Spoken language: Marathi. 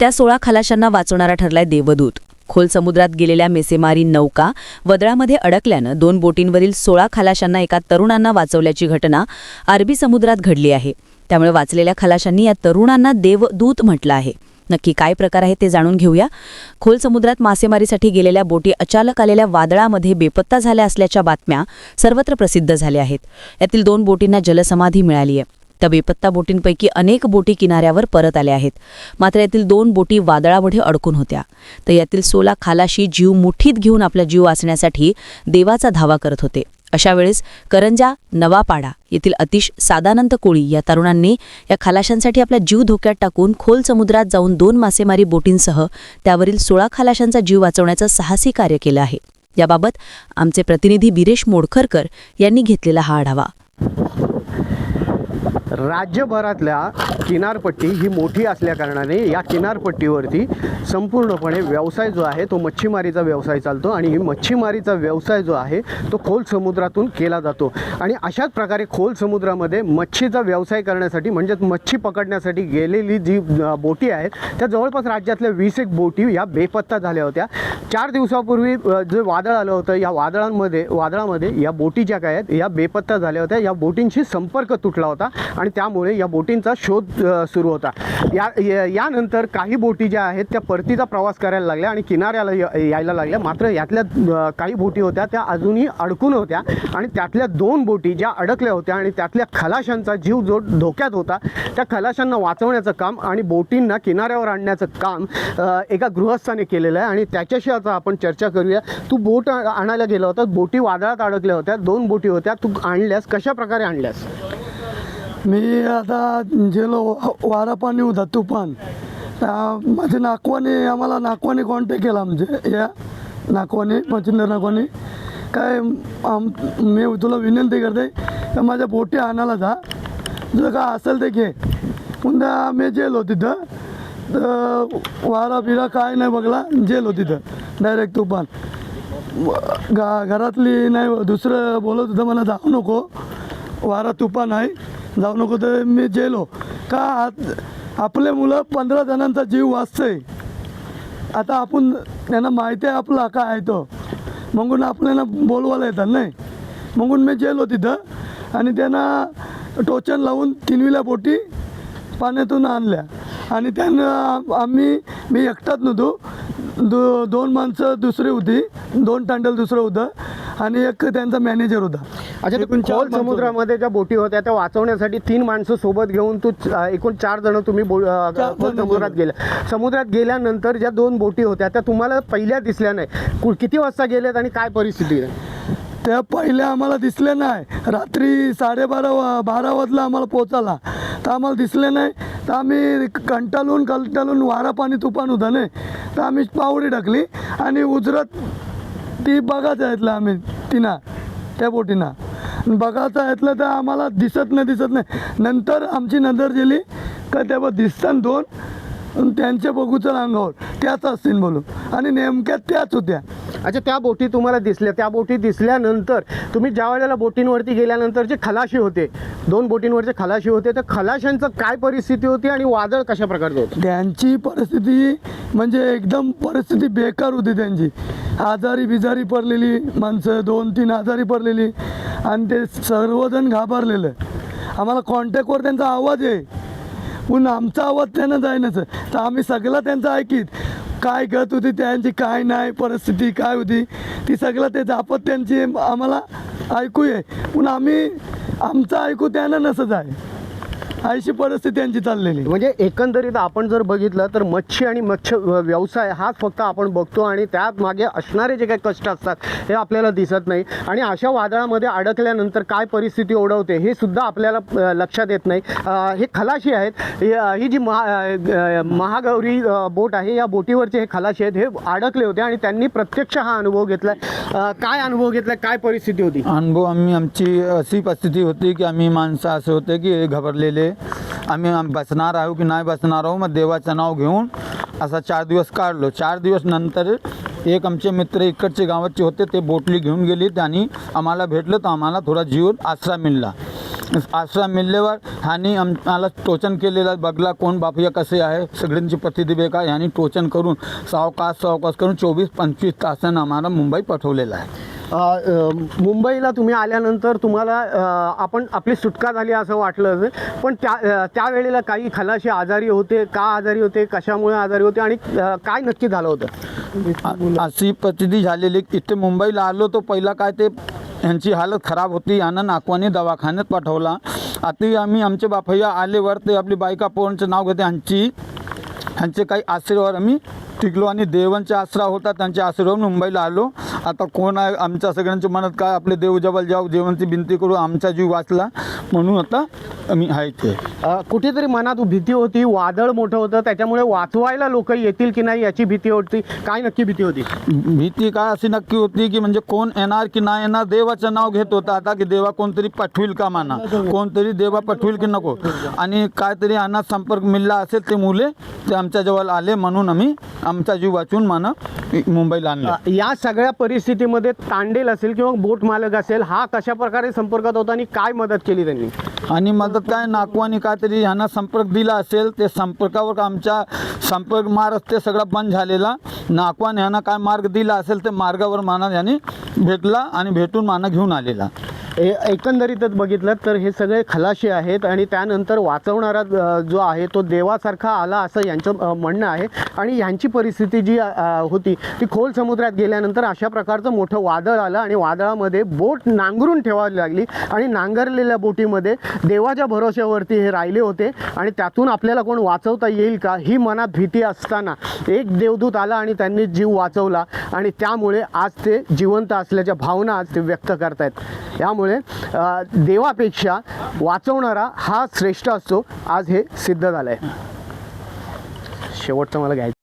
त्या सोळा खलाशांना वाचवणारा ठरलाय देवदूत. खोल समुद्रात गेलेल्या मेसेमारी नौका वदळामध्ये अडकल्यानं दोन बोटींवरील सोळा खलाशांना एका तरुणांना वाचवल्याची घटना अरबी समुद्रात घडली आहे. त्यामुळे वाचलेल्या खलाशांनी या तरुणांना देवदूत म्हटलं आहे. नक्की काय प्रकार आहे ते जाणून घेऊया. खोल समुद्रात मासेमारीसाठी गेलेल्या बोटी अचानक आलेल्या वादळामध्ये बेपत्ता झाल्या असल्याच्या बातम्या सर्वत्र प्रसिद्ध झाल्या आहेत. यातील दोन बोटींना जलसमाधी मिळाली आहे त्या बेपत्ता बोटींपैकी अनेक बोटी किनाऱ्यावर परत आल्या आहेत. मात्र यातील दोन बोटी वादळामध्ये अडकून होत्या. तर यातील सोला खालाशी जीव मुठीत घेऊन आपला जीव वाचण्यासाठी देवाचा धावा करत होते. अशा वेळेस करंजा नवापाडा येथील अतिश सादानंद कोळी या तरुणांनी या खालाशांसाठी आपला जीव धोक्यात टाकून खोल समुद्रात जाऊन दोन मासेमारी बोटींसह त्यावरील सोळा खालाशांचा जीव वाचवण्याचं साहसी कार्य केलं आहे. याबाबत आमचे प्रतिनिधी बिरेश मोडखरकर यांनी घेतलेला हा आढावा. राज्यभरातल्या किनारपट्टी ही मोठी असल्याकारणाने या किनारपट्टीवरती संपूर्णपणे व्यवसाय जो आहे तो मच्छीमारीचा व्यवसाय चालतो आणि ही मच्छीमारीचा व्यवसाय जो आहे तो खोल समुद्रातून केला जातो. आणि अशाच प्रकारे खोल समुद्रामध्ये मच्छीचा व्यवसाय करण्यासाठी म्हणजेच मच्छी पकडण्यासाठी गेलेली जी बोटी आहेत त्या जवळपास राज्यातल्या वीस एक बोटी या बेपत्ता झाल्या होत्या. चार दिवसापूर्वी जे वादळ आलं होतं या वादळांमध्ये वादळामध्ये या बोटी ज्या काय आहेत या बेपत्ता झाल्या होत्या. या बोटींशी संपर्क तुटला होता. आणि त्यामुळे या बोटींचा शोध सुरू होता. या या- यानंतर काही बोटी ज्या आहेत त्या परतीचा प्रवास करायला लागल्या आणि किनाऱ्याला यायला लागल्या. मात्र यातल्या काही बोटी होत्या त्या अजूनही अडकून होत्या आणि त्यातल्या दोन बोटी ज्या अडकल्या होत्या आणि त्यातल्या खलाशांचा जीव जो धोक्यात होता त्या खलाशांना वाचवण्याचं काम आणि बोटींना किनाऱ्यावर आणण्याचं काम एका गृहस्थाने केलेलं आहे. आणि त्याच्याशी आता आपण चर्चा करूया. तू बोट आणायला गेला होता बोटी वादळात अडकल्या होत्या दोन बोटी होत्या तू आणल्यास कशा प्रकारे आणल्यास? मी आता गेलो वारा पाणी होता तुफान. त्या माझ्या नाकवाने आम्हाला नाकवाने कॉन्टॅक्ट केला म्हणजे या नाकवाने मच्छिंद्र नाकवाने काय आम मी तुला विनंती करते तर माझ्या बोटी आणायला जा. तुझं काय असेल ते घे. पुन्हा मी जेलो तिथं. तर वारा बिरा काय नाही बघला जेलो तिथं. डायरेक्ट तुफान. गा घरातली नाही दुसरं बोलत होतं मला जाऊ नको. वारा तुफान आहे. जाऊ नको तर मी जेलो हो. का? आत- आपले मुलं पंधरा जणांचा जीव वाचतंय. आता आपण त्यांना माहिती आहे आपला काय आहे तो. मगून आपल्याला बोलवायला येतात नाही. मगून मी जेलो हो तिथं. आणि त्यांना टोचन लावून तिनवीला बोटी पाण्यातून आणल्या. आणि त्यांना आम्ही मी एकटाच नव्हतो. दो दोन माणसं दुसरी होती. दोन टँडल दुसरं होतं. आणि एक त्यांचा मॅनेजर होता. अच्छा ते एकूण चार खोल माणसं. समुद्रामध्ये ज्या बोटी होत्या त्या वाचवण्यासाठी तीन माणसं सोबत घेऊन तू अ, एकूण चार जण तुम्ही बो- अ, चार खोल जण समुद्रात गेलो. गेल्या समुद्रात गेल्यानंतर ज्या दोन बोटी होत्या त्या तुम्हाला पहिल्या दिसल्या नाही. कु- किती वाजता गेल्यात आणि काय परिस्थिती आहे? त्या पहिल्या आम्हाला दिसले नाही. रात्री साडेबारा वा बारा वाजला आम्हाला पोचायला तर आम्हाला दिसले नाही. तर आम्ही कंटाळून कंटाळून वारा पाणी तुफान होता नाही तर आम्ही पावडी टाकली आणि उजरत ती बघायचं आहेतलं आम्ही तिना त्या बोटीना. बघायचं आहेतलं तर आम्हाला दिसत नाही दिसत नाही. नंतर आमची नजर गेली का तेव्हा दिसतात दोन. त्यांच्या बघूचं अंगावर त्याच असतील बोलू आणि नेमक्या त्याच होत्या. अच्छा त्या बोटी तुम्हाला दिसल्या. त्या बोटी दिसल्यानंतर तुम्ही ज्या वेळेला बोटींवरती गेल्यानंतर जे खलाशी होते दोन बोटींवरचे खलाशी होते तर खलाशांचं काय परिस्थिती होती आणि वादळ कशा प्रकारचं होतं? त्यांची परिस्थिती म्हणजे एकदम परिस्थिती बेकार होती त्यांची. आजारी बिजारी पडलेली माणसं दोन तीन आजारी पडलेली. आणि ते सर्वजण घाबरलेलं. आम्हाला कॉन्टॅक्टवर त्यांचा आवाज आहे. पण आमचा आवाज त्यांना जायनाच तर आम्ही सगळं त्यांचं ऐकीत. काय गत होती त्यांची काय नाही परिस्थिती काय होती ती सगळं ते जापत त्यांची आम्हाला ऐकू आहे पण आम्ही आमचं ऐकू त्यांना नसं जाय. अशी परिस्थिती त्यांची चाललेली. म्हणजे एकंदरीत आपण जर बघितलं तर मच्छी आणि मत्स्य व्यवसाय हाच फक्त आपण बघतो आणि त्यात मागे असणारे जे काही कष्ट असतात हे आपल्याला दिसत नाही. आणि अशा वादळामध्ये अडकल्यानंतर काय परिस्थिती ओढवते हे सुद्धा आपल्याला लक्षात येत नाही. हे खलाशी आहेत. हे, जी महा महागौरी बोट आहे या बोटीवरचे हे खलाशी आहेत. हे अडकले होते आणि त्यांनी प्रत्यक्ष हा अनुभव घेतलाय. अ, काय अनुभव घेतलाय? काय परिस्थिती होती? अनुभव आम्ही आमची अशी परिस्थिती होती की आम्ही माणसं असे होते की घाबरलेले आम्ही आम- बसणार आहो की नाही बसणार आहो मग देवाचं नाव घेऊन असा चार दिवस काढलो. चार दिवस नंतर एक आमचे मित्र इकडचे गावाचे होते ते बोटली घेऊन गेली. त्यांनी आम्हाला भेटलं तर आम्हाला थोडा जीव आसरा मिळला. आश्रय मिळल्यावर ह्यानी आम्हाला टोचन केलेलं बघला कोण बापया कसे आहे? सगळ्यांची प्रतिदिबे बेकार ह्यानी टोचन करून सावकाश सावकाश करून चोवीस पंचवीस तासानं आम्हाला मुंबई पाठवलेला आहे. मुंबईला तुम्ही आल्यानंतर तुम्हाला आपण आपली सुटका झाली असं वाटलं असेल. पण त्या त्यावेळेला काही खलाशी आजारी होते का आजारी होते कशामुळे आजारी होते आणि काय नक्की झालं होतं? अशी परिस्थिती झालेली. इथे मुंबईला आलो तो पहिला काय ते यांची हालत खराब होती. यानं नागवानी दवाखान्यात पाठवला. आता आम्ही आमचे बापय्या आलेवर ते आपली बायका पोरांचं नाव घेते. ह्यांची ह्यांचे काही आशीर्वाद आम्ही टिकलो आणि देवांचा आसरा होता त्यांच्या आश्रयावर मुंबईला आलो. आता कोण आहे? आमच्या सगळ्यांच्या मनात काय? आपले देव जवळ जाऊ देवांची बिनती करू आमचा जीव वाचला. म्हणून आता आम्ही आहे ते कुठेतरी मनात भीती होती वादळ मोठं होतं त्याच्यामुळे वाचवायला लोक येतील की नाही याची भीती होती? काय नक्की भीती होती? भीती काय अशी नक्की होती की म्हणजे कोण येणार की नाही येणार? देवाचं नाव घेत होता आता की देवा कोणतरी पाठविल का माना? कोणतरी देवा पाठविल की नको? आणि काहीतरी अनाथ संपर्क मिळला असेल ते मुले ते आमच्या जवळ आले म्हणून आम्ही आमचा जीव वाचून माना मुंबईला आणला. या सगळ्या परिस्थितीमध्ये तांडेल असेल किंवा बोट मालक असेल हा कशा प्रकारे संपर्कात होता आणि काय मदत केली त्यांनी? आणि मदत काय नाकवानी काहीतरी ह्यांना संपर्क दिला असेल ते संपर्कावर आमच्या संपर्क मार्ग ते सगळा बंद झालेला. नाकवान ह्यांना काय मार्ग दिला असेल ते मार्गावर माना यांनी भेटला आणि भेटून माना घेऊन आलेला. ए एकंदरीतच बघितलं तर हे सगळे खलाशी आहेत आणि त्यानंतर वाचवणारा जो आहे तो देवासारखा आला असं यांचं म्हणणं आहे. आणि यांची परिस्थिती जी होती ती खोल समुद्रात गेल्यानंतर अशा प्रकारचं मोठं वादळ आलं आणि वादळामध्ये बोट नांगरून ठेवावी लागली आणि नांगरलेल्या बोटीमध्ये देवाच्या भरोश्यावरती हे राहिले होते आणि त्यातून आपल्याला कोण वाचवता येईल का ही मनात भीती असताना एक देवदूत आला आणि त्यांनी जीव वाचवला आणि त्यामुळे आज ते जिवंत असल्याच्या भावना आज ते व्यक्त करतायत. यामुळे त्यामुळे देवापेक्षा वाचवणारा हा श्रेष्ठ असतो आज हे सिद्ध झालंय. शेवटचं मला घ्यायचं.